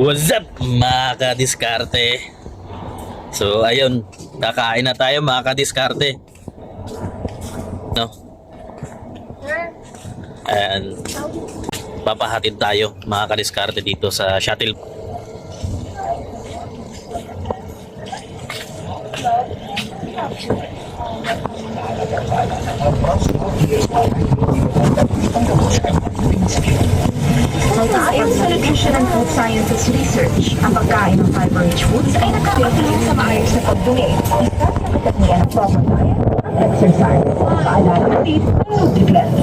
What's up mga kadiskarte? So ayun, kakain na tayo mga kadiskarte. No? And papahatid tayo mga kadiskarte dito sa shuttle. Ayon sa Nutrition and Food Sciences Research, ang pagkain ng fiber-rich foods ay nakakatulong sa maayos na pagdumi. Isa sa katangian ng proper diet at exercise. Paalala ulit ng NutriBlend.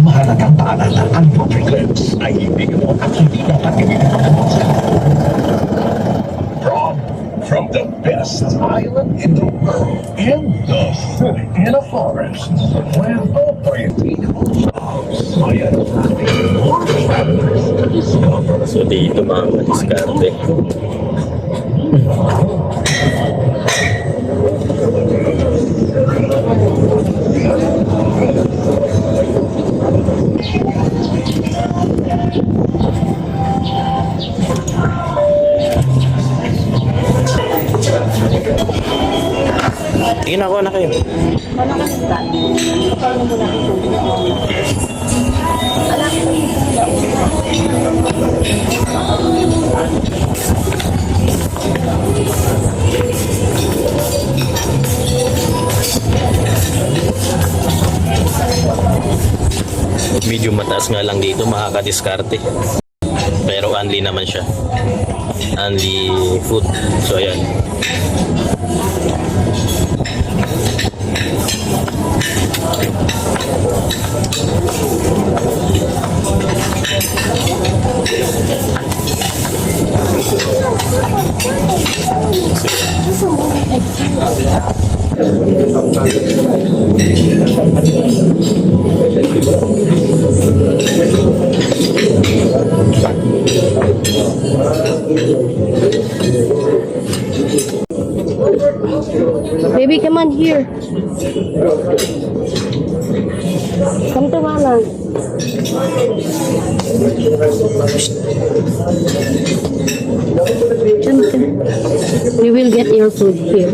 Mahalagang paalala ang NutriClips ay hindi gamot at hindi dapat From, from the best island in the world in the in a forest where more to discover So dito mga kadiskarte. Sige na, kuha na kayo. Medyo mataas nga lang dito mga kadiskarte. Pero only naman siya. Only food. So ayan. Baby, come on here. Come. We will get your food here.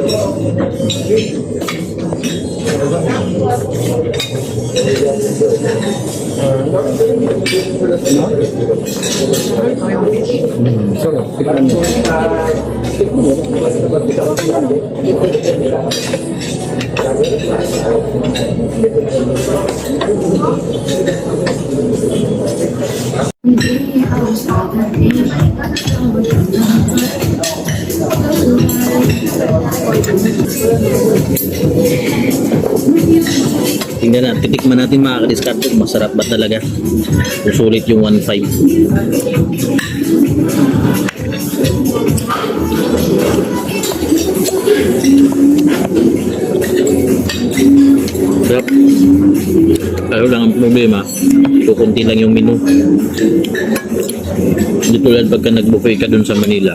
Tingnan natin, titikman natin mga kadiskarte kung masarap ba talaga. Kung sulit yung 1.5. Ayaw lang ang problema, kukunti lang yung menu. Hindi tulad pagka nag-buffet ka dun sa Manila.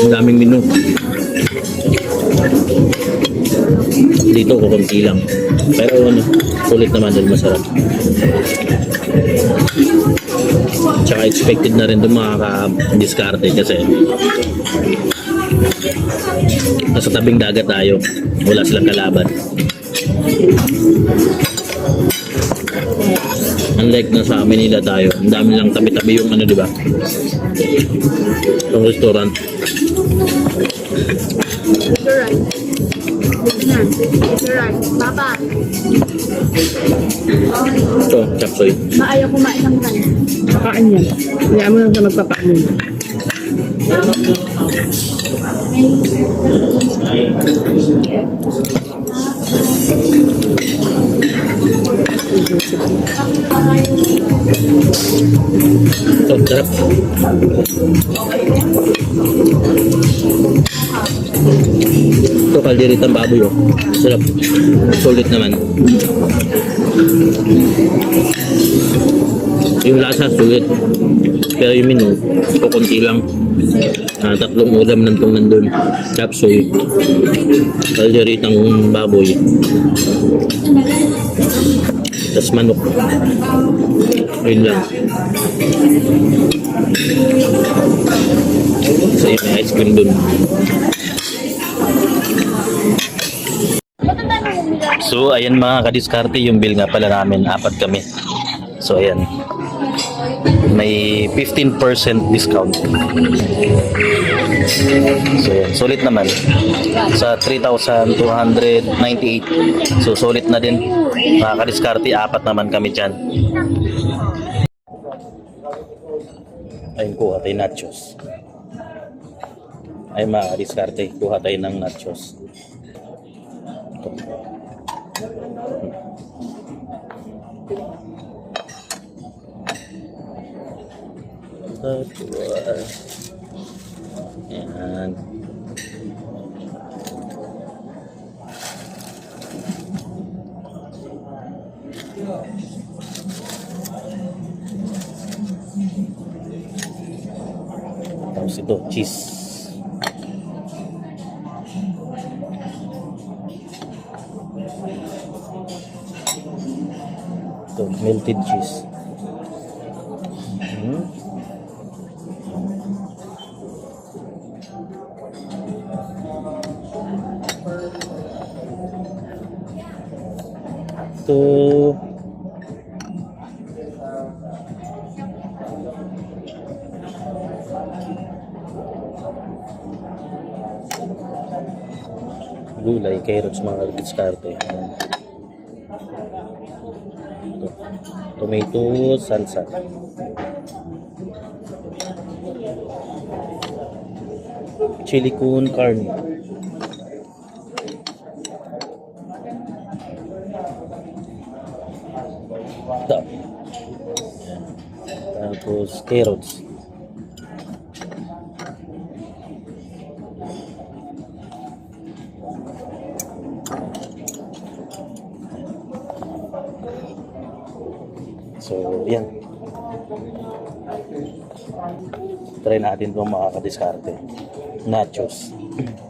Ang daming menu. Dito kukunti lang. Pero ano, sulit naman dahil masarap. Tsaka expected na rin doon makaka-discarte kasi nasa tabing dagat tayo. Wala silang kalaban. Unlike na sa amin nila tayo, ang dami lang tabi-tabi yung ano, di ba? Yung restaurant. Papa, Ito, chapsoy. maayaw kumain ng kan. Kakain yan. Kaya mo lang siya magpapain. Ito, sarap. Ito, baboy, oh. Sarap. Sulit naman. Yung lasa, sulit. Pero yung menu, kukunti lang. Ah, tatlong ulam itong nandun. Chapsoy. Kalderitang baboy. Tapos manok. Ayun lang. So yun, ice cream dun. So, ayan mga kadiskarte, yung bill nga pala namin, apat kami. So, ayan. May 15% discount. So, ayan. Sulit naman. Sa 3,298. So, sulit na din. Mga kadiskarte, apat naman kami dyan. Ayun, kuha tayo nachos. Ay mga kadiskarte, kuha tayo ng nachos. Dalawa. Ayan. Tapos ito, cheese. Ito, melted cheese. Ito. Gulay, carrots, mga diskarte. Ito. Tomato, salsa. Chili con carne. Ayan. Tapos carrots. So, yan. Try natin itong makakadiskarte. Nachos.